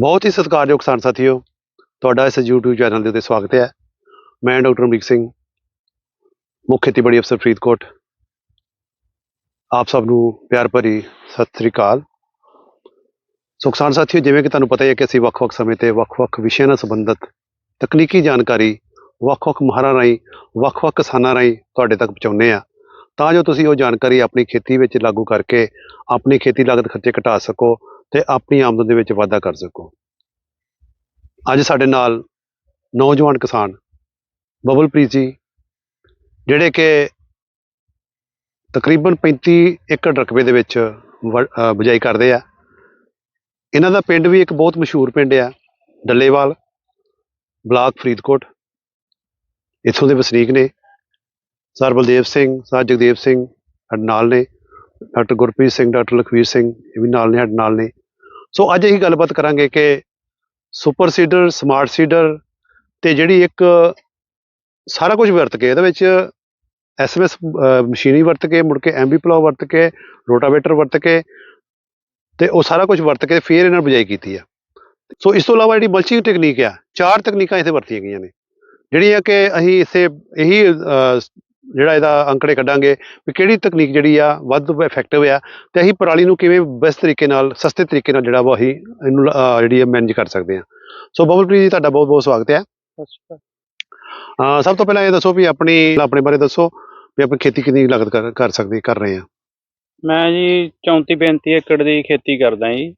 ਬਹੁਤ ਹੀ ਸਤਿਕਾਰਯੋਗ ਕਿਸਾਨ ਸਾਥੀਓ, ਤੁਹਾਡਾ ਇਸ YouTube ਚੈਨਲ ਦੇ ਉੱਤੇ ਸਵਾਗਤ ਹੈ। ਮੈਂ ਡਾਕਟਰ ਅਮਰੀਕ ਸਿੰਘ, ਮੁੱਖ ਖੇਤੀਬਾੜੀ ਅਫਸਰ ਫਰੀਦਕੋਟ। ਆਪ ਸਭ ਨੂੰ ਪਿਆਰ ਭਰੀ ਸਤਿ ਸ੍ਰੀ ਅਕਾਲ। ਸੋ ਕਿਸਾਨ ਸਾਥੀਓ, ਜਿਵੇਂ ਕਿ ਤੁਹਾਨੂੰ ਪਤਾ ਹੀ ਹੈ ਕਿ ਅਸੀਂ ਵੱਖ-ਵੱਖ ਸਮੇਂ ਤੇ ਵੱਖ-ਵੱਖ ਵਿਸ਼ਿਆਂ ਨਾਲ ਸੰਬੰਧਿਤ ਤਕਨੀਕੀ ਜਾਣਕਾਰੀ, ਵੱਖ-ਵੱਖ ਮਾਹਰਾਂ ਰਾਹੀਂ, ਵੱਖ-ਵੱਖ ਕਿਸਾਨਾਂ ਰਾਹੀਂ ਤੁਹਾਡੇ ਤੱਕ ਪਹੁੰਚਾਉਂਦੇ ਆ ਤਾਂ ਜੋ ਤੁਸੀਂ ਉਹ ਜਾਣਕਾਰੀ ਆਪਣੀ ਖੇਤੀ ਵਿੱਚ ਲਾਗੂ ਕਰਕੇ ਆਪਣੀ ਖੇਤੀ ਲਾਗਤ ਖਰਚੇ ਘਟਾ ਸਕੋ ਤੇ ਆਪਣੀ ਆਮਦਨ ਦੇ ਵਿੱਚ ਵਾਧਾ ਕਰ ਸਕੋ। ਅੱਜ ਸਾਡੇ ਨਾਲ ਨੌਜਵਾਨ ਕਿਸਾਨ ਬਬਲਪ੍ਰੀਤ ਜੀ, ਜਿਹੜੇ ਕਿ ਤਕਰੀਬਨ 35 ਏਕੜ ਰਕਬੇ ਦੇ ਵਿੱਚ ਵ- ਬਿਜਾਈ ਕਰਦੇ ਆ। ਇਹਨਾਂ ਦਾ ਪਿੰਡ ਵੀ ਇੱਕ ਬਹੁਤ ਮਸ਼ਹੂਰ ਪਿੰਡ ਆ, ਡੱਲੇਵਾਲ, ਬਲਾਕ ਫਰੀਦਕੋਟ। ਇੱਥੋਂ ਦੇ ਵਸਨੀਕ ਨੇ। ਸਰ ਬਲਦੇਵ ਸਿੰਘ, ਸਰ ਜਗਦੇਵ ਸਿੰਘ ਸਾਡੇ ਨਾਲ ਨੇ। ਡਾਕਟਰ ਗੁਰਪ੍ਰੀਤ ਸਿੰਘ, ਡਾਕਟਰ ਲਖਵੀਰ ਸਿੰਘ ਇਹ ਵੀ ਨਾਲ ਨੇ, ਸਾਡੇ ਨਾਲ ਨੇ। ਸੋ ਅੱਜ ਅਸੀਂ ਗੱਲਬਾਤ ਕਰਾਂਗੇ ਕਿ ਸੁਪਰ ਸੀਡਰ, ਸਮਾਰਟ ਸੀਡਰ ਤੇ ਜਿਹੜੀ ਇੱਕ ਸਾਰਾ ਕੁਝ ਵਰਤ ਕੇ, ਇਹਦੇ ਵਿੱਚ ਐਸਐਮਐਸ ਮਸ਼ੀਨੀ ਵਰਤ ਕੇ, ਮੁੜ ਕੇ ਐਮਬੀ ਪਲਾਉ ਵਰਤ ਕੇ, ਰੋਟਾਵੇਟਰ ਵਰਤ ਕੇ ਤੇ ਉਹ ਸਾਰਾ ਕੁਝ ਵਰਤ ਕੇ ਫਿਰ ਇਹਨਾਂ ਨੇ ਬਿਜਾਈ ਕੀਤੀ ਆ। ਸੋ ਇਸ ਤੋਂ ਇਲਾਵਾ ਜਿਹੜੀ ਮਲਚਿੰਗ ਟੈਕਨੀਕ ਆ, ਚਾਰ ਤਕਨੀਕਾਂ ਇੱਥੇ ਵਰਤੀਆਂ ਗਈਆਂ ਨੇ। ਜਿਹੜੀਆਂ ਕਿ ਅਸੀਂ ਇਸੇ ਇਹੀ ਜਿਹੜਾ ਇਹਦਾ ਅੰਕੜੇ ਕੱਢਾਂਗੇ ਵੀ ਕਿਹੜੀ ਤਕਨੀਕ ਜਿਹੜੀ ਆ ਵੱਧ ਇਫੈਕਟਿਵ ਆ ਤੇ ਅਸੀਂ ਪਰਾਲੀ ਨੂੰ ਕਿਵੇਂ ਬੈਸਟ ਤਰੀਕੇ ਨਾਲ ਸਸਤੇ ਤਰੀਕੇ ਨਾਲ ਜਿਹੜਾ ਵਾ ਅਸੀਂ ਇਹਨੂੰ ਜਿਹੜੀ ਹੈ ਮੈਨੇਜ ਕਰ ਸਕਦੇ ਹਾਂ ਸੋ ਬਬਲਪ੍ਰੀਤ ਜੀ ਤੁਹਾਡਾ ਬਹੁਤ ਬਹੁਤ ਸਵਾਗਤ ਹੈ। ਅਹ, ਸਭ ਤੋਂ ਪਹਿਲਾਂ ਇਹ ਦੱਸੋ ਵੀ ਆਪਣੀ ਆਪਣੇ ਬਾਰੇ ਦੱਸੋ ਵੀ ਆਪਣੀ ਖੇਤੀ ਕਿੰਨੀ ਲਾਗਤ ਕਰ ਸਕਦੇ ਕਰ ਰਹੇ ਆ। ਮੈਂ ਜੀ 34 35 ਏਕੜ ਦੀ ਖੇਤੀ ਕਰਦਾ ਜੀ।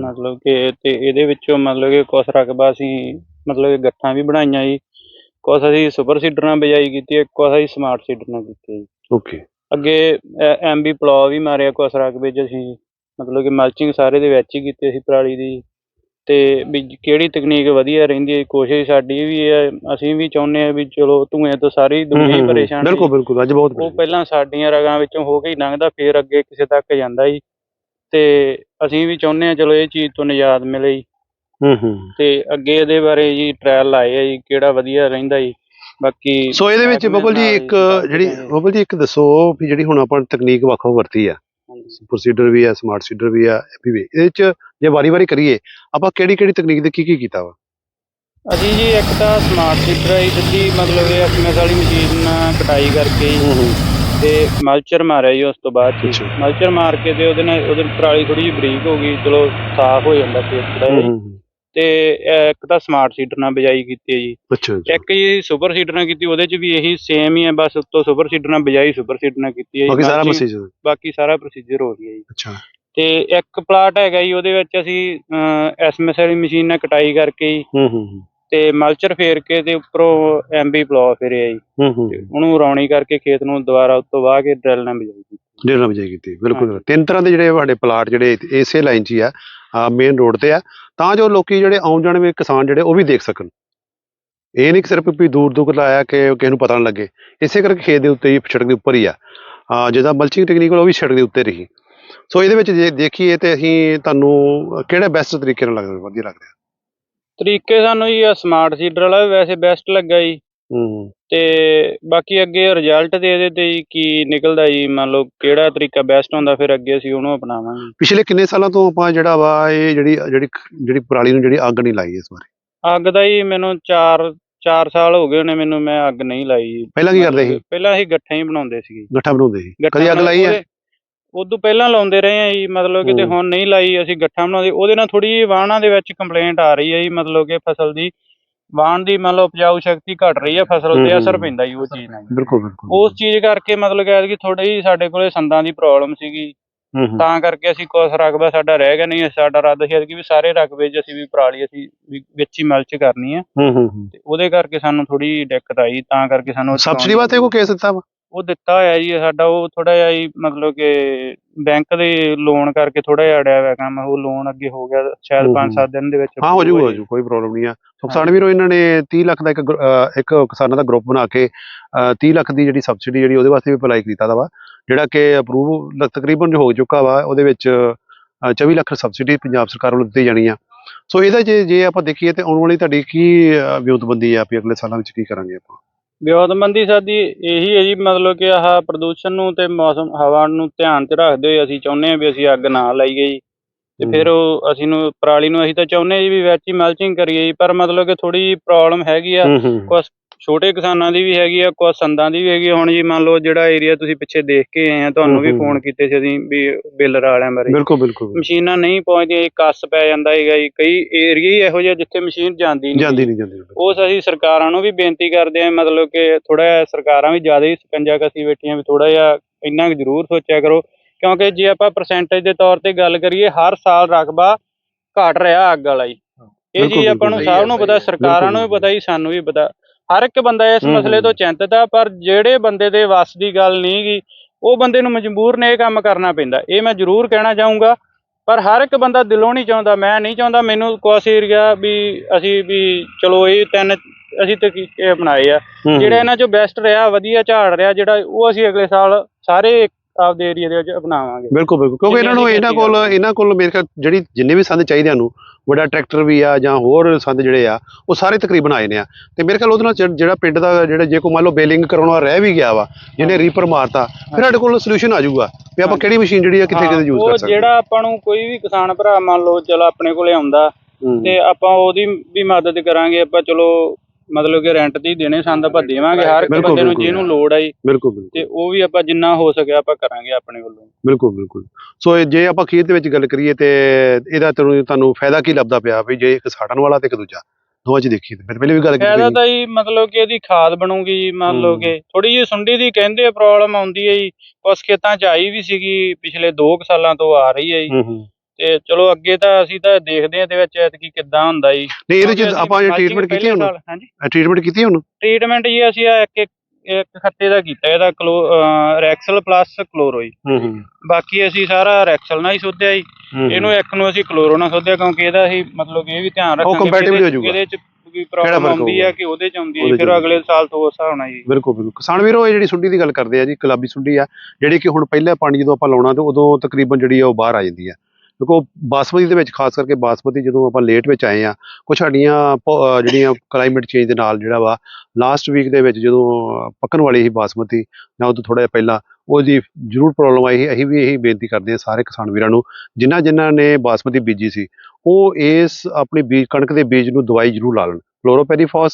ਮਤਲਬ ਕਿ ਤੇ ਇਹਦੇ ਵਿੱਚੋਂ ਮਤਲਬ ਕਿ ਕੁਛ ਰਕਬਾ ਅਸੀਂ ਮਤਲਬ ਕਿ ਗੱਠਾਂ ਵੀ ਬਣਾਈਆਂ ਜੀ। ਕੁਛ ਅਸੀਂ ਸੁਪਰ ਸੀਡਰ ਨਾਲ ਬਿਜਾਈ ਕੀਤੀ ਹੈ ਕੁਛ ਅਸੀਂ ਸਮਾਰਟ ਸੀਡਰ ਨਾਲ ਕੀਤੀ ਹੈ ਜੀ। ਓਕੇ ਅੱਗੇ ਐਮਬੀ ਪਲੋ ਵੀ ਮਾਰਿਆ ਕੁਛ ਰਕਬੇ 'ਚ ਅਸੀਂ ਮਤਲਬ ਕਿ ਮਲਚਿੰਗ ਸਾਰੇ ਦੇ ਵਿੱਚ ਹੀ ਕੀਤੀ ਸੀ ਪਰਾਲੀ ਦੀ। ਤੇ ਵੀ ਕਿਹੜੀ ਤਕਨੀਕ ਵਧੀਆ ਰਹਿੰਦੀ ਹੈ ਕੋਸ਼ਿਸ਼ ਸਾਡੀ ਵੀ ਹੈ ਅਸੀਂ ਵੀ ਚਾਹੁੰਦੇ ਆ ਵੀ ਚਲੋ ਧੂਏ ਤੋਂ ਸਾਰੀ ਦੁਨੀਆ ਹੀ ਪਰੇਸ਼ਾਨ। ਬਿਲਕੁਲ ਬਿਲਕੁਲ ਅੱਜ ਬਹੁਤ ਉਹ ਪਹਿਲਾਂ ਸਾਡੀਆਂ ਰਗਾਂ ਵਿੱਚੋਂ ਹੋ ਕੇ ਹੀ ਲੰਘਦਾ ਫੇਰ ਅੱਗੇ ਕਿਸੇ ਤੱਕ ਜਾਂਦਾ ਜੀ। ਤੇ ਅਸੀਂ ਵੀ ਚਾਹੁੰਦੇ ਆ ਚਲੋ ਇਹ ਚੀਜ਼ ਤੋਂ ਨਿਜਾਤ ਮਿਲੇ ਜੀ। ਹੂੰ ਹੂੰ ਤੇ ਅੱਗੇ ਇਹਦੇ ਬਾਰੇ ਜੀ ਟ੍ਰਾਇਲ ਲਾਏ ਆ ਜੀ ਕਿਹੜਾ ਵਧੀਆ ਰਹਿੰਦਾ ਜੀ ਬਾਕੀ ਸੋ ਇਹਦੇ ਵਿੱਚ ਬਬਲ ਜੀ ਇੱਕ ਜਿਹੜੀ। ਬਬਲ ਜੀ ਇੱਕ ਦੱਸੋ ਵੀ ਜਿਹੜੀ ਹੁਣ ਆਪਾਂ ਤਕਨੀਕ ਵੱਖ ਵਰਤੀ ਆ ਹਾਂਜੀ। ਸੁਪਰ ਸੀਡਰ ਵੀ ਆ ਸਮਾਰਟ ਸੀਡਰ ਵੀ ਆ ਇਹ ਵੀ ਇਹਦੇ ਚ ਜੇ ਵਾਰੀ-ਵਾਰੀ ਕਰੀਏ ਆਪਾਂ ਕਿਹੜੀ ਕਿਹੜੀ ਤਕਨੀਕ ਦੇ ਕੀ ਕੀ ਕੀਤਾ ਵਾ ਅਸੀਂ ਜੀ ਇੱਕ ਤਾਂ ਸਮਾਰਟ ਸੀਟਰ ਹੈ ਸਿੱਧੀ ਮਤਲਬ ਇਹ ਐਸਐਮਐਸ ਵਾਲੀ ਮਸ਼ੀਨ ਨਾਲ ਕਟਾਈ ਕਰਕੇ ਤੇ ਮਲਚਰ ਮਾਰਿਆ ਜੀ ਉਸ ਤੋਂ ਬਾਅਦ ਜੀ। ਮਲਚਰ ਮਾਰ ਕੇ ਤੇ ਉਹਦੇ ਨਾਲ ਉਹਦੇ ਪਰਾਲੀ ਥੋੜੀ ਜਿਹੀ ਬਰੀਕ ਹੋ ਗਈ ਚਲੋ ਸਾਫ਼ ਹੋ ਜਾਂਦਾ ਜਿਹਾ ਜੀ। ਤੇ ਇੱਕ ਤਾਂ ਸਮਾਰਟ ਸੀਟਰ ਨਾਲ ਬਿਜਾਈ ਕੀਤੀ ਹੈ ਜੀ। ਅੱਛਾ ਇੱਕ ਜੀ ਸੁਪਰ ਸੀਡਰ ਨਾਲ ਕੀਤੀ ਉਹਦੇ ਚ ਵੀ ਇਹੀ ਸੇਮ ਹੀ ਹੈ ਬਸ ਉੱਤੋਂ ਸੁਪਰ ਸੀਡਰ ਨਾਲ ਬਜਾਈ ਸੁਪਰ ਸੀਡਰ ਨਾਲ ਕੀਤੀ ਹੈ ਜੀ। ਬਾਕੀ ਸਾਰਾ ਮੈਸੇਜ ਬਾਕੀ ਸਾਰਾ ਪ੍ਰੋਸੀਜਰ ਹੋ ਗਿਆ ਜੀ। ਅੱਛਾ। ਤੇ ਇੱਕ ਪਲਾਟ ਹੈਗਾ ਜੀ ਉਹਦੇ ਵਿੱਚ ਅਸੀਂ ਐਸਐਮਐਸ ਵਾਲੀ ਮਸ਼ੀਨ ਨਾਲ ਕਟਾਈ ਕਰਕੇ ਜੀ। ਹੂੰ ਹੂੰ ਹੂੰ, ਤੇ ਮਲਚਰ ਫੇਰ ਕੇ ਤੇ ਉੱਪਰੋਂ ਐਮਬੀ ਪਲੋ ਫੇਰਿਆ ਜੀ। ਹੂੰ ਹੂੰ। ਉਹਨੂੰ ਰੌਣੀ ਕਰਕੇ ਖੇਤ ਨੂੰ ਦੁਬਾਰਾ ਉੱਤੋਂ ਵਾਹ ਕੇ ਡਰਿਲ ਨਾਲ ਬਿਜਾਈ ਕੀਤੀ। ਡੇਢ ਵਜੇ ਕੀਤੀ। ਬਿਲਕੁਲ। ਤਿੰਨ ਤਰ੍ਹਾਂ ਦੇ ਜਿਹੜੇ ਸਾਡੇ ਪਲਾਟ ਜਿਹੜੇ ਇਸੇ ਲਾਈਨ 'ਚ ਹੀ ਆ ਮੇਨ ਰੋਡ ਤੇ ਆ। ਤਾਂ ਜੋ ਲੋਕੀ ਜਿਹੜੇ ਆਉਣ ਜਾਣ ਵਾਲੇ ਕਿਸਾਨ ਜਿਹੜੇ ਉਹ ਵੀ ਦੇਖ ਸਕਣ। ਇਹ ਨਹੀਂ ਕਿ ਸਿਰਫ ਵੀ ਦੂਰ ਦੂਰ ਲਾਇਆ ਕਿ ਕਿਸੇ ਨੂੰ ਪਤਾ ਨਾ ਲੱਗੇ। ਇਸੇ ਕਰਕੇ ਖੇਤ ਦੇ ਉੱਤੇ ਹੀ ਸੜਕ ਦੇ ਉੱਪਰ ਹੀ ਆ। ਜਿਹਦਾ ਮਲਚਿੰਗ ਟੈਕਨੀਕ ਉਹ ਵੀ ਸੜਕ ਦੇ ਉੱਤੇ ਰਹੀ। ਸੋ ਇਹਦੇ ਵਿੱਚ ਜੇ ਦੇਖੀਏ ਤੇ ਅਸੀਂ ਤੁਹਾਨੂੰ ਕਿਹੜਾ ਬੈਸਟ ਤਰੀਕੇ ਨਾਲ ਲੱਗਦਾ ਵਧੀਆ ਲੱਗ ਰਿਹਾ ਤਰੀਕੇ ਸਾਨੂੰ ਜੀ ਆ ਸਮਾਰਟ ਸੀਡਰ ਵਾਲਾ ਵੈਸੇ ਬੈਸਟ ਲੱਗਾ ਜੀ। ਹੂੰ। ਤੇ ਬਾਕੀ ਅੱਗੇ ਰਿਜ਼ਲਟ ਦੇ ਇਹਦੇ ਤੇ ਜੀ ਕੀ ਨਿਕਲਦਾ ਜੀ? ਮੰਨ ਲਓ ਕਿਹੜਾ ਤਰੀਕਾ ਬੈਸਟ ਹੁੰਦਾ ਫਿਰ ਅੱਗੇ ਅਸੀਂ ਉਹਨੂੰ ਅਪਣਾਵਾਂਗੇ। ਪਿਛਲੇ ਕਿੰਨੇ ਸਾਲਾਂ ਤੋਂ ਆਪਾਂ ਜਿਹੜਾ ਵਾ ਇਹ ਜਿਹੜੀ ਜਿਹੜੀ ਜਿਹੜੀ ਪਰਾਲੀ ਨੂੰ ਜਿਹੜੀ ਅੱਗ ਨਹੀਂ ਲਾਈ ਇਸ ਬਾਰੇ ਅੱਗ ਦਾ ਜੀ ਮੈਨੂੰ 4 4 ਸਾਲ ਹੋ ਗਏ ਉਹਨੇ ਮੈਨੂੰ ਮੈਂ ਅੱਗ ਨਹੀਂ ਲਾਈ ਜੀ। ਪਹਿਲਾਂ ਕੀ ਕਰਦੇ ਸੀ? ਪਹਿਲਾਂ ਅਸੀਂ ਗੱਠਾਂ ਹੀ ਬਣਾਉਂਦੇ ਸੀਗੇ। ਗੱਠਾ ਬਣਾਉਂਦੇ ਸੀ। ਗੱਠਾਂ ਕਦੀ ਅੱਗ ਲਾਈ ਹੈ? ਉਹਦੇ- ਉਦੋਂ ਪਹਿਲਾਂ ਲਾਉਂਦੇ ਰਹੇ ਆ ਜੀ ਮਤਲਬ ਕਿ ਤੇ ਹੂੰ। ਹੁਣ ਨਹੀਂ ਲਾਈ ਅਸੀਂ ਗੱਠਾਂ ਬਣਾਉਂਦੇ। ਉਹਦੇ ਨਾਲ ਥੋੜੀ ਜਿਹੀ ਵਾਹਣਾਂ ਦੇ ਵਿੱਚ ਕੰਪਲੇਂਟ ਆ ਰਹੀ ਹੈ ਜੀ ਮਤਲਬ ਕਿ ਫਸਲ ਦੀ। ਵਾਹਣ ਦੀ ਮੰਨ ਲਓ ਉਪਜਾਊ ਸ਼ਕਤੀ ਘਟ ਰਹੀ ਹੈ ਫਸਲ ਹੂੰ, ਤੇ ਹੂੰ, ਅਸਰ ਹੂੰ। ਪੈਂਦਾ ਜੀ ਉਹ ਚੀਜ਼ ਨਾਲ। ਬਿਲਕੁਲ ਬਿਲਕੁਲ ਉਸ ਚੀਜ਼ ਕਰਕੇ ਮਤਲਬ ਕਿ ਐਤਕੀ ਥੋੜੀ ਸਾਡੇ ਕੋਲੇ ਸੰਦਾਂ ਦੀ ਪ੍ਰੋਬਲਮ ਸੀਗੀ। ਹੂੰ ਹੂੰ। ਤਾਂ ਕਰਕੇ ਅਸੀਂ ਕੁਛ ਰਕਬਾ ਸਾਡਾ ਰਹਿ ਗਿਆ ਨਹੀਂ ਸਾਡਾ ਇਰਾਦਾ ਸੀ ਐਤਕੀ ਵੀ ਸਾਰੇ ਰਕਬੇ 'ਚ ਅਸੀਂ ਵੀ ਪਰਾਲੀ ਅਸੀਂ ਵੀ ਵਿੱਚ ਹੀ ਮਲਚ ਕਰਨੀ ਆ ਹੂੰ ਹੂੰ ਹੂੰ। ਤੇ ਉਹਦੇ ਕਰਕੇ ਸਾਨੂੰ ਥੋੜੀ ਦਿੱਕਤ ਆਈ ਤਾਂ ਕਰਕੇ ਸਾਨੂੰ ਸਬਸਿਡੀ ਵਾਸਤੇ ਕੋਈ ਕੇਸ ਦਿੱਤਾ ਵਾ? ਉਹ ਦਿੱਤਾ ਹੋਇਆ ਜੀ ਸਾਡਾ ਉਹ ਥੋੜਾ ਜਿਹਾ ਜੀ ਮਤਲਬ ਕਿ ਬੈਂਕ ਦੇ ਲੋਨ ਕਰਕੇ ਥੋੜਾ ਜਿਹਾ ਅੜਿਆ ਹੋਇਆ ਕੰਮ ਉਹ ਲੋਨ ਅੱਗੇ ਹੋ ਗਿਆ ਸ਼ਾਇਦ ਹੂੰ, 5-7 ਦਿਨ ਦੇ ਵਿੱਚ ਹਾਂ ਹੋ ਜੂਗਾ ਹੋ ਕੋਈ ਪ੍ਰੋਬਲਮ ਨਹੀਂ ਆ। ਕਿਸਾਨ ਵੀਰੋ ਇਹਨਾਂ ਨੇ 30 ਲੱਖ ਦਾ ਇੱਕ ਗਰੁ- ਅਹ ਇੱਕ ਕਿਸਾਨਾਂ ਦਾ ਗਰੁੱਪ ਬਣਾ ਕੇ ਅਹ 30 ਲੱਖ ਦੀ ਜਿਹੜੀ ਸਬਸਿਡੀ ਜਿਹੜੀ ਉਹਦੇ ਵਾਸਤੇ ਵੀ ਅਪਲਾਈ ਕੀਤਾ ਦਾ ਵਾ ਜਿਹੜਾ ਕਿ ਅਪਰੂਵ ਤਕਰੀਬਨ ਹੋ ਚੁੱਕਾ ਵਾ ਉਹਦੇ ਵਿੱਚ ਅਹ 24 ਲੱਖ ਸਬਸਿਡੀ ਪੰਜਾਬ ਸਰਕਾਰ ਵੱਲੋਂ ਦਿੱਤੀ ਜਾਣੀ ਆ। ਸੋ ਇਹਦਾ ਜੇ ਜੇ ਆਪਾਂ ਦੇਖੀਏ ਤੇ ਆਉਣ ਵਾਲੀ ਤੁਹਾਡੀ ਕੀ ਅਹ, ਵਿਉਂਤਬੰਦੀ ਆ ਵੀ ਅਗਲੇ ਸਾਲਾਂ ਵਿੱਚ ਕੀ ਕਰਾਂਗੇ ਆਪਾਂ? ਵਿਉਂਤਬੰਦੀ ਸਾਡੀ ਇਹੀ ਹੈ ਜੀ ਮਤਲਬ ਕਿ ਆਹ ਪ੍ਰਦੂਸ਼ਣ ਨੂੰ ਤੇ ਮੌਸਮ ਹਵਾ ਨੂੰ ਧਿਆਨ 'ਚ ਰੱਖਦੇ ਹੋਏ ਅਸੀਂ ਚਾਹੁੰਦੇ ਹਾਂ ਵੀ ਅਸੀਂ ਅੱਗ ਨਾ ਲਾਈਏ ਜੀ। ਤੇ ਫਿਰ ਉਹ ਅਸੀਂ ਨੂੰ ਪਰਾਲੀ ਨੂੰ ਅਸੀਂ ਤਾਂ ਚਾਹੁੰਦੇ ਜੀ ਵੀ ਵਿੱਚ ਹੀ ਮਲਚਿੰਗ ਕਰੀਏ ਜੀ ਪਰ ਮਤਲਬ ਕਿ ਥੋੜੀ ਜਿਹੀ ਪ੍ਰੋਬਲਮ ਹੈਗੀ ਆ। ਹੂੰ ਹੂੰ। ਕੁਛ ਛੋਟੇ ਕਿਸਾਨਾਂ ਦੀ ਵੀ ਹੈਗੀ ਆ ਕੁਛ ਸੰਦਾਂ ਦੀ ਵੀ ਹੈਗੀ ਆ। ਹੁਣ ਜੀ ਮੰਨ ਲਓ ਜਿਹੜਾ ਏਰੀਆ ਤੁਸੀਂ ਪਿੱਛੇ ਦੇਖ ਕੇ ਆਏ ਆ ਤੁਹਾਨੂੰ ਵੀ ਹੂੰ, ਹੂੰ। ਫੋਨ ਕੀਤੇ ਸੀ ਅਸੀਂ ਵੀ ਬੇਲਰ ਵਾਲਿਆਂ ਬਾਰੇ। ਬਿਲਕੁਲ ਬਿਲਕੁਲ। ਮਸ਼ੀਨਾਂ ਨਹੀਂ ਪਹੁੰਚਦੀਆਂ ਜੀ ਕੱਸ ਪੈ ਜਾਂਦਾ ਹੈਗਾ ਜੀ। ਕਈ ਏਰੀਆ ਹੀ ਇਹੋ ਜਿਹੇ ਜਿੱਥੇ ਮਸ਼ੀਨ ਜਾਂਦੀ ਨਹੀਂ। ਜਾਂਦੀ ਨਹੀਂ ਜਾਂਦੀ ਉਸ ਅਸੀਂ ਸਰਕਾਰਾਂ ਨੂੰ ਵੀ ਬੇਨਤੀ ਕਰਦੇ ਆ ਮਤਲਬ ਕਿ ਥੋੜਾ ਜਿਹਾ ਸਰਕਾਰਾਂ ਵੀ ਜ਼ਿਆਦਾ ਹੀ ਸਕੰਜਾ ਕਸੀ ਬੈਠੀਆਂ ਵੀ ਥੋੜਾ ਜਿਹਾ ਇੰਨਾ ਕੁ ਜ਼ਰੂਰ ਸੋਚਿਆ ਕਰੋ। ਕਿਉਂਕਿ ਜੇ ਆਪਾਂ ਪਰਸੈਂਟੇਜ ਦੇ ਤੌਰ ਤੇ ਗੱਲ ਕਰੀਏ ਹਰ ਸਾਲ ਰਕਬਾ ਘਟ ਰਿਹਾ ਅੱਗ ਵਾਲਾ ਜੀ। ਇਹ ਬਿਲਕੁਲ, ਚੀਜ਼ ਆਪਾਂ ਨੂੰ ਸਭ ਨੂੰ ਪਤਾ ਸਰਕਾਰਾਂ ਨੂੰ ਵੀ ਬਿਲਕੁਲ। ਪਤਾ ਜੀ ਸਾਨੂੰ ਵੀ ਪਤਾ। ਹਰ ਇੱਕ ਬੰਦਾ ਇਸ ਮਸਲੇ ਤੋਂ। ਚਿੰਤਤ ਆ ਪਰ ਜਿਹੜੇ ਬੰਦੇ ਦੇ ਵੱਸ ਦੀ ਗੱਲ ਨਹੀਂ ਗੀ ਉਹ ਬੰਦੇ ਨੂੰ ਮਜਬੂਰ ਨੇ ਇਹ ਕੰਮ ਕਰਨਾ ਪੈਂਦਾ। ਇਹ ਮੈਂ ਜ਼ਰੂਰ ਕਹਿਣਾ ਚਾਹੂੰਗਾ ਪਰ ਹਰ ਇੱਕ ਬੰਦਾ ਦਿਲੋਂ ਨਹੀਂ ਚਾਹੁੰਦਾ ਮੈਂ ਨਹੀਂ ਚਾਹੁੰਦਾ ਮੈਨੂੰ ਕੁਛ ਏਰੀਆ ਵੀ ਅਸੀਂ ਵੀ ਚਲੋ ਇਹ ਤਿੰਨ ਅਸੀਂ ਤੇ ਇਹ ਬਣਾਏ ਆ। ਜਿਹੜਾ ਇਹਨਾਂ ਚੋਂ ਬੈਸਟ ਰਿਹਾ ਵਧੀਆ ਝਾੜ ਰਿਹਾ ਜਿਹੜਾ ਉਹ ਅਸੀਂ ਅਗਲੇ ਸਾਲ ਸਾਰੇ ਆਪਦੇ ਏਰੀਆ ਦੇ ਵਿੱਚ ਅਪਣਾਵਾਂਗੇ ਬਿਲਕੁਲ ਬਿਲਕੁਲ ਕਿਉਂਕਿ ਇਹਨਾਂ ਨੂੰ ਇਹਨਾਂ ਕੋਲ। ਇਹਨਾਂ ਕੋਲ ਮੇਰੇ ਖਿਆਲ ਜਿਹੜੀ ਜਿੰਨੇ ਵੀ ਸੰਦ ਚਾਹੀਦੇ ਨੂੰ ਵੱਡਾ ਟਰੈਕਟਰ ਵੀ ਆ ਜਾਂ ਹੋਰ ਸੰਦ ਜਿਹੜੇ ਆ ਉਹ ਸਾਰੇ ਤਕਰੀਬਨ ਆਏ ਨੇ ਆ ਤੇ ਮੇਰੇ ਖਿਆਲ ਉਹਦੇ ਨਾਲ ਜਿਹੜਾ- ਪਿੰਡ ਦਾ ਜਿਹੜਾ ਜੇ ਕੋਈ ਮੰਨ ਲਓ ਬੇਲਿੰਗ ਕਰਾਉਣ ਰਹਿ ਵੀ ਗਿਆ ਵਾ ਜਿਹਨੇ ਰੀਪਰ ਮਾਰਤਾ ਫਿਰ ਸਾਡੇ ਕੋਲ ਸੋਲੂਸ਼ਨ ਆ ਜਾਊਗਾ ਵੀ ਆਪਾਂ। ਕਿਹੜੀ ਮਸ਼ੀਨ ਜਿਹੜੀ ਆ ਕਿੱਥੇ ਕਿੱਥੇ ਯੂਜ਼ ਉਹ ਕਰ ਸਕਦੇ ਜਿਹੜਾ ਆਪਾਂ ਨੂੰ ਕੋਈ ਵੀ ਕਿਸਾਨ ਭਰਾ ਮੰਨ ਲਓ ਚਲੋ ਆਪਣੇ ਕੋਲੇ ਆਉਂਦਾ। ਤੇ ਆਪਾਂ ਉਹਦੀ ਵੀ ਮਦਦ ਕਰਾਂਗੇ ਆਪਾਂ ਚਲੋ ਮਤਲਬ ਕਿ ਰੈਂਟ ਤੇ ਹੀ ਦੇਣੇ ਸੰਦ ਆਪਾਂ ਦੇਵਾਂਗੇ ਹਰ ਇੱਕ ਬਿਲਕੁਲ, ਬੰਦੇ ਨੂੰ ਬਿਲਕੁਲ। ਜਿਹਨੂੰ ਲੋੜ ਆਈ ਬਿਲਕੁਲ ਬਿਲਕੁਲ। ਤੇ ਉਹ ਵੀ ਆਪਾਂ ਜਿੰਨਾ ਹੋ ਸਕਿਆ ਆਪਾਂ ਕਰਾਂਗੇ ਆਪਣੇ ਵੱਲੋਂ। ਬਿਲਕੁਲ ਬਿਲਕੁਲ। ਸੋ ਇਹ ਜੇ ਆਪਾਂ ਖੀਰ ਦੇ ਵਿੱਚ ਗੱਲ ਕਰੀਏ ਤੇ ਇਹਦਾ ਤੁਹਾਨੂੰ ਤੁਹਾਨੂੰ ਫਾਇਦਾ ਕੀ ਲੱਭਦਾ ਪਿਆ ਵੀ ਜੇ ਇੱਕ ਸਾੜਨ ਵਾਲਾ ਤੇ ਇੱਕ ਦੂਜਾ? ਦੋਵਾਂ ਚ ਦੇਖੀਏ ਤੇ ਪਹਿਲੇ ਵੀ ਗੱਲ ਫਾਇਦਾ ਕੀਤੀ ਤਾਂ ਜੀ ਮਤਲਬ ਕਿ ਇਹਦੀ ਖਾਦ ਬਣੂਗੀ ਜੀ ਮੰਨ ਲਓ। ਕਿ ਥੋੜੀ ਜਿਹੀ ਸੁੰਡੀ ਦੀ ਕਹਿੰਦੇ ਪ੍ਰੋਬਲਮ ਆਉਂਦੀ ਹੈ ਜੀ। ਕੁਛ ਖੇਤਾਂ 'ਚ ਆਈ ਵੀ ਸੀਗੀ ਪਿਛਲੇ 2 ਸਾਲਾਂ ਤੋਂ ਆ ਰਹੀ ਹੈ ਜੀ। ਹੂੰ ਹੂੰ। ਤੇ ਚਲੋ ਅੱਗੇ ਤਾਂ ਅਸੀਂ ਤਾਂ ਦੇਖਦੇ ਹਾਂ ਤੇ ਵਿੱਚ ਐਤਕੀ ਕਿੱਦਾਂ ਹੁੰਦਾ ਜੀ। ਨਹੀਂ ਇਹਦੇ ਚ ਕਿਉਂਕਿ ਅਸੀਂ ਆਪਾਂ ਜੇ mulching ਟ੍ਰੀਟਮੈਂਟ ਕੀਤੀ ਸਾਲ- ਹਾਂਜੀ। ਟ੍ਰੀਟਮੈਂਟ ਕੀਤੀ ਹੁਣ? ਟ੍ਰੀਟਮੈਂਟ ਜੀ ਅਸੀਂ ਆਹ ਇੱਕ ਇੱਕ ਇੱਕ ਖੱਤੇ ਦਾ ਕੀਤਾ ਇਹਦਾ ਕਲੋ ਰੈਕਸਲ ਪਲੱਸ ਕਲੋਰੋ ਜੀ ਹੂੰ ਹੂੰ। ਬਾਕੀ ਅਸੀਂ ਸਾਰਾ ਰੈਕਸਲ ਨਾਲ ਹੀ ਸੋਧਿਆ ਜੀ। ਹੂੰ ਇਹਨੂੰ ਇੱਕ ਨੂੰ ਅਸੀਂ ਕਲੋਰੋ ਨਾਲ ਸੋਧਿਆ ਕਿਉਂਕਿ ਇਹਦਾ ਅਸੀਂ ਮਤਲਬ ਕਿ ਇਹ ਵੀ ਧਿਆਨ ਰੱਖਾਂਗੇ compatible ਇਹਦੇ- ਹੋ ਜਾਊਗਾ। ਇਹਦੇ ਚ ਕੋਈ ਕਿਹੜਾ ਪ੍ਰੋਬਲਮ ਫ਼ਰਕ ਆਉਂਦੀ ਹੋਊਗਾ? ਆ ਕਿ ਉਹਦੇ ਚ ਆਉਂਦੀ ਹੈ ਉਹਦੇ ਚ ਫਿਰ ਅਗਲੇ ਸਾਲ ਤੋਂ ਉਸ ਹਿਸਾਬ ਨਾਲ ਜੀ। ਬਿਲਕੁਲ ਬਿਲਕੁਲ। ਕਿਸਾਨ ਵੀਰੋ ਇਹ ਜਿਹੜੀ ਸੁੰਡੀ ਦੀ ਗੱਲ ਕਰਦੇ ਆ ਜੀ ਗੁਲਾਬੀ ਸੁੰਡੀ ਆ ਜਿਹੜੀ ਕਿ ਹੁਣ ਪਹਿਲਾ ਪਾਣੀ ਜਦੋਂ ਆਪਾਂ ਲਾਉਣਾ ਤੇ ਉਦੋਂ ਤਕਰੀਬਨ ਜਿਹੜੀ ਆ ਉਹ ਬਾਹਰ ਆ ਜਾਂਦੀ ਆ। ਕਿਉਂਕਿ ਬਾਸਮਤੀ ਦੇ ਵਿੱਚ, ਖਾਸ ਕਰਕੇ ਬਾਸਮਤੀ ਜਦੋਂ ਆਪਾਂ ਲੇਟ ਵਿੱਚ ਆਏ ਆ ਕੁਝ ਸਾਡੀਆਂ ਪ- ਜਿਹੜੀਆਂ ਕਲਾਈਮੇਟ ਚੇਂਜ ਦੇ ਨਾਲ ਜਿਹੜਾ ਵਾ ਲਾਸਟ ਵੀਕ ਦੇ ਵਿੱਚ ਜਦੋਂ ਪੱਕਣ ਵਾਲੀ ਸੀ ਬਾਸਮਤੀ, ਜਾਂ ਉਦੋਂ ਤੋਂ ਥੋੜਾ ਜਿਹਾ ਪਹਿਲਾਂ, ਉਹਦੀ ਜ਼ਰੂਰ ਪ੍ਰੋਬਲਮ ਆਈ ਸੀ। ਅਸੀਂ ਵੀ ਇਹੀ ਬੇਨਤੀ ਕਰਦੇ ਹਾਂ ਸਾਰੇ ਕਿਸਾਨ ਵੀਰਾਂ ਨੂੰ, ਜਿਨ੍ਹਾਂ ਜਿਨ੍ਹਾਂ ਨੇ ਬਾਸਮਤੀ ਬੀਜੀ ਸੀ, ਉਹ ਇਸ ਆਪਣੀ ਬੀਜ, ਕਣਕ ਦੇ ਬੀਜ ਨੂੰ ਦਵਾਈ ਜ਼ਰੂਰ ਲਾ ਲੈਣ। ਕਲੋਰੋਪੈਰੀਫਾਸ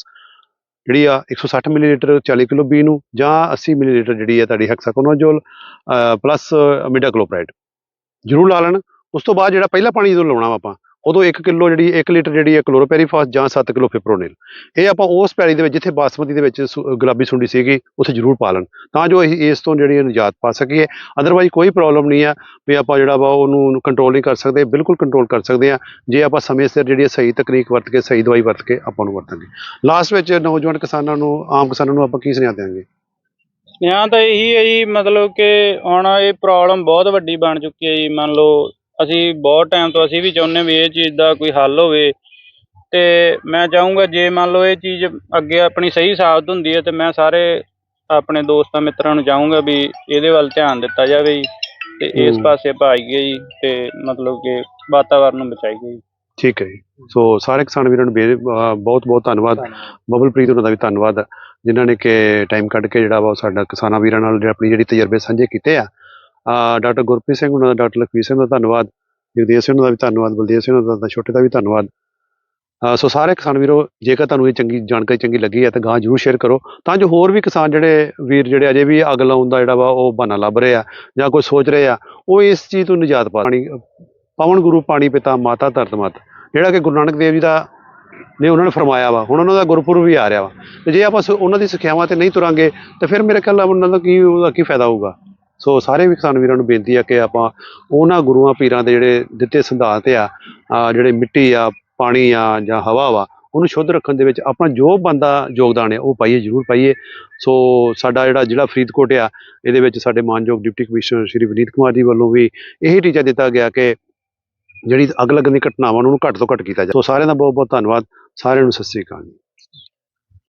ਜਿਹੜੀ ਆ 160 ਮਿਲੀਲੀਟਰ 40 ਕਿਲੋ ਬੀ ਨੂੰ, ਜਾਂ 80 ਮਿਲੀਲੀਟਰ ਜਿਹੜੀ ਆ ਤੁਹਾਡੀ ਹੈਕਸਾਕੋਨਾਜ਼ੋਲ ਪਲੱਸ ਮਿਡਾਕਲੋਪ੍ਰਾਈਡ ਜ਼ਰੂਰ ਲਾ ਲੈਣ। ਉਸ ਤੋਂ ਬਾਅਦ ਜਿਹੜਾ ਪਹਿਲਾ ਪਾਣੀ ਜਦੋਂ ਲਾਉਣਾ ਵਾ ਆਪਾਂ, ਉਦੋਂ 1 ਕਿਲੋ ਜਿਹੜੀ 1 ਲੀਟਰ ਜਿਹੜੀ ਹੈ ਕਲੋਰੋਪੈਰੀਫਾਸ ਜਾਂ 7 ਕਿਲੋ ਫਿਪਰੋਨਿਲ। ਇਹ ਆਪਾਂ ਉਸ ਪੈਲੀ ਦੇ ਵਿੱਚ, ਜਿੱਥੇ ਬਾਸਮਤੀ ਦੇ ਵਿੱਚ ਸੁ- ਗੁਲਾਬੀ ਸੁੰਡੀ ਸੀਗੀ, ਉੱਥੇ ਜ਼ਰੂਰ ਪਾ ਲੈਣ। ਤਾਂ ਜੋ ਅਸੀਂ ਇਸ ਤੋਂ ਜਿਹੜੀ ਨਿਜਾਤ ਪਾ ਸਕੀਏ। ਅਦਰਵਾਈਜ਼ ਕੋਈ ਪ੍ਰੋਬਲਮ ਨਹੀਂ ਆ ਵੀ ਆਪਾਂ ਜਿਹੜਾ ਵਾ ਉਹਨੂੰ ਕੰਟਰੋਲ ਨਹੀਂ ਕਰ ਸਕਦੇ, ਬਿਲਕੁਲ ਕੰਟਰੋਲ ਕਰ ਸਕਦੇ ਆ। ਜੇ ਆਪਾਂ ਸਮੇਂ ਸਿਰ ਜਿਹੜੀ ਹੈ ਸਹੀ ਤਕਨੀਕ ਵਰਤ ਕੇ, ਸਹੀ ਦਵਾਈ ਵਰਤ ਕੇ ਆਪਾਂ ਨੂੰ ਵਰਤਾਂਗੇ। ਲਾਸਟ ਵਿੱਚ ਨੌਜਵਾਨ ਕਿਸਾਨਾਂ ਨੂੰ, ਆਮ ਕਿਸਾਨਾਂ ਨੂੰ ਆਪਾਂ ਕੀ ਸੁਨੇਹਾ ਦੇਵਾਂਗੇ? ਸੁਨੇਹਾ ਤਾਂ ਇਹੀ ਹੈ ਜੀ, ਮਤਲਬ ਕਿ ਹੁਣ ਇਹ ਪ੍ਰੋਬਲਮ ਬਹੁਤ ਵੱਡੀ ਬਣ ਚੁੱਕੀ ਹੈ ਜੀ। ਮੰਨ ਲਓ ਅਸੀਂ ਬਹੁਤ ਟਾਈਮ ਤੋਂ ਅਸੀਂ ਵੀ ਚਾਹੁੰਦੇ ਵੀ ਇਹ ਚੀਜ਼ ਦਾ ਕੋਈ ਹੱਲ ਹੋਵੇ ਤੇ ਮੈਂ ਚਾਹੂੰਗਾ ਜੇ ਮੰਨ ਲਓ ਇਹ ਚੀਜ਼ ਅੱਗੇ ਆਪਣੀ ਸਹੀ ਸਾਬਤ ਹੁੰਦੀ ਹੈ ਤੇ ਮੈਂ ਸਾਰੇ ਆਪਣੇ ਦੋਸਤਾਂ ਮਿੱਤਰਾਂ ਨੂੰ ਚਾਹੂੰਗਾ ਵੀ ਇਹਦੇ ਵੱਲ ਧਿਆਨ ਦਿੱਤਾ ਜਾਵੇ ਜੀ ਤੇ ਇਸ। ਪਾਸੇ ਭਾਈਏ ਜੀ ਤੇ ਮਤਲਬ ਕਿ ਵਾਤਾਵਰਨ ਨੂੰ ਬਚਾਈਏ ਜੀ। ਠੀਕ ਹੈ ਜੀ। ਸੋ ਸਾਰੇ ਕਿਸਾਨ ਵੀਰਾਂ ਨੂੰ ਬਹੁਤ ਬਹੁਤ ਧੰਨਵਾਦ। ਬਬਲਪ੍ਰੀਤ ਉਹਨਾਂ ਦਾ ਵੀ ਧੰਨਵਾਦ ਜਿਨ੍ਹਾਂ ਨੇ ਕਿ ਟਾਈਮ ਕੱਢ ਕੇ ਜਿਹੜਾ ਵਾ ਸਾਡਾ ਕਿਸਾਨਾਂ ਵੀਰਾਂ ਨਾਲ ਜਿਹੜਾ ਆਪਣੀ ਜਿਹੜੀ ਤਜਰਬੇ ਸਾਂਝੇ ਕੀਤੇ ਆ ਡਾਕਟਰ ਗੁਰਪ੍ਰੀਤ ਸਿੰਘ ਉਹਨਾਂ ਦਾ, ਡਾਕਟਰ ਲਖਵੀਰ ਸਿੰਘ ਦਾ ਧੰਨਵਾਦ, ਜਗਦੇਵ ਸਿੰਘ ਦਾ ਵੀ ਧੰਨਵਾਦ, ਬਲਦੇਵ ਸਿੰਘ ਦਾ ਦਾ, ਛੋਟੇ ਦਾ ਵੀ ਧੰਨਵਾਦ। ਸੋ ਸਾਰੇ ਕਿਸਾਨ ਵੀਰੋ, ਜੇਕਰ ਤੁਹਾਨੂੰ ਇਹ ਚੰਗੀ ਜਾਣਕਾਰੀ ਚੰਗੀ ਲੱਗੀ ਹੈ ਤਾਂ ਗਾਂ ਜਰੂਰ ਸ਼ੇਅਰ ਕਰੋ। ਤਾਂ ਜੋ ਹੋਰ ਵੀ ਕਿਸਾਨ ਜਿਹੜੇ ਵੀਰ, ਜਿਹੜੇ ਅਜੇ ਵੀ ਅੱਗ ਲਾਉਣ ਦਾ ਜਿਹੜਾ ਵਾ, ਉਹ ਬਹਾਨਾ ਲੱਭ ਰਹੇ ਆ ਜਾਂ ਕੋਈ ਸੋਚ ਰਹੇ ਆ, ਉਹ ਇਸ ਚੀਜ਼ ਤੋਂ ਨਿਜਾਤ ਪਾਣੀ, ਪਵਨ ਗੁਰੂ ਪਾਣੀ ਪਿਤਾ ਮਾਤਾ ਧਰਤ ਮਤ, ਜਿਹੜਾ ਕਿ ਗੁਰੂ ਨਾਨਕ ਦੇਵ ਜੀ ਦਾ ਨੇ ਉਹਨਾਂ ਨੇ ਫਰਮਾਇਆ ਵਾ, ਹੁਣ ਉਹਨਾਂ ਦਾ ਗੁਰਪੁਰਬ ਵੀ ਆ ਰਿਹਾ ਵਾ। ਤੇ ਜੇ ਆਪਾਂ ਸ- ਉਹਨਾਂ ਦੀ ਸਿੱਖਿਆਵਾਂ ਤੇ ਨਹੀਂ ਤੁਰਾਂਗੇ, ਤਾਂ ਫਿਰ ਮੇਰੇ ਖਿਆਲ ਨਾਲ ਉਹਨਾਂ ਦਾ ਕੀ, ਉਹਦਾ ਕੀ ਫਾਇਦਾ ਹੋਊਗਾ? ਸੋ ਸਾਰੇ ਵੀ ਕਿਸਾਨ ਵੀਰਾਂ ਨੂੰ ਬੇਨਤੀ ਆ ਕਿ ਆਪਾਂ ਉਹਨਾਂ ਗੁਰੂਆਂ ਪੀਰਾਂ ਦੇ ਜਿਹੜੇ ਦਿੱਤੇ ਸਿਧਾਂਤ ਆ ਜਿਹੜੇ ਮਿੱਟੀ ਆ, ਪਾਣੀ ਆ ਜਾਂ ਹਵਾ ਵਾ, ਉਹਨੂੰ ਸ਼ੁੱਧ ਰੱਖਣ ਦੇ ਵਿੱਚ ਆਪਣਾ ਜੋ ਬੰਦਾ ਯੋਗਦਾਨ ਹੈ ਉਹ ਪਾਈਏ, ਜ਼ਰੂਰ ਪਾਈਏ। ਸੋ ਸਾਡਾ ਜਿਹੜਾ ਜ਼ਿਲ੍ਹਾ ਫਰੀਦਕੋਟ ਆ, ਇਹਦੇ ਵਿੱਚ ਸਾਡੇ ਮਾਨਯੋਗ ਡਿਪਟੀ ਕਮਿਸ਼ਨਰ ਸ਼੍ਰੀ ਵਿਨੀਤ ਕੁਮਾਰ ਜੀ ਵੱਲੋਂ ਵੀ ਇਹੀ ਟੀਚਾ ਦਿੱਤਾ ਗਿਆ ਕਿ ਜਿਹੜੀ ਅੱਗ ਲੱਗਣ ਦੀ ਘਟਨਾਵਾਂ ਨੂੰ ਘੱਟ ਤੋਂ ਘੱਟ ਕੀਤਾ ਜਾਵੇ। ਸੋ ਸਾਰਿਆਂ ਦਾ ਬਹੁਤ ਬਹੁਤ ਧੰਨਵਾਦ। ਸਾਰਿਆਂ ਨੂੰ ਸਤਿ ਸ੍ਰੀ ਅਕਾਲ ਜੀ।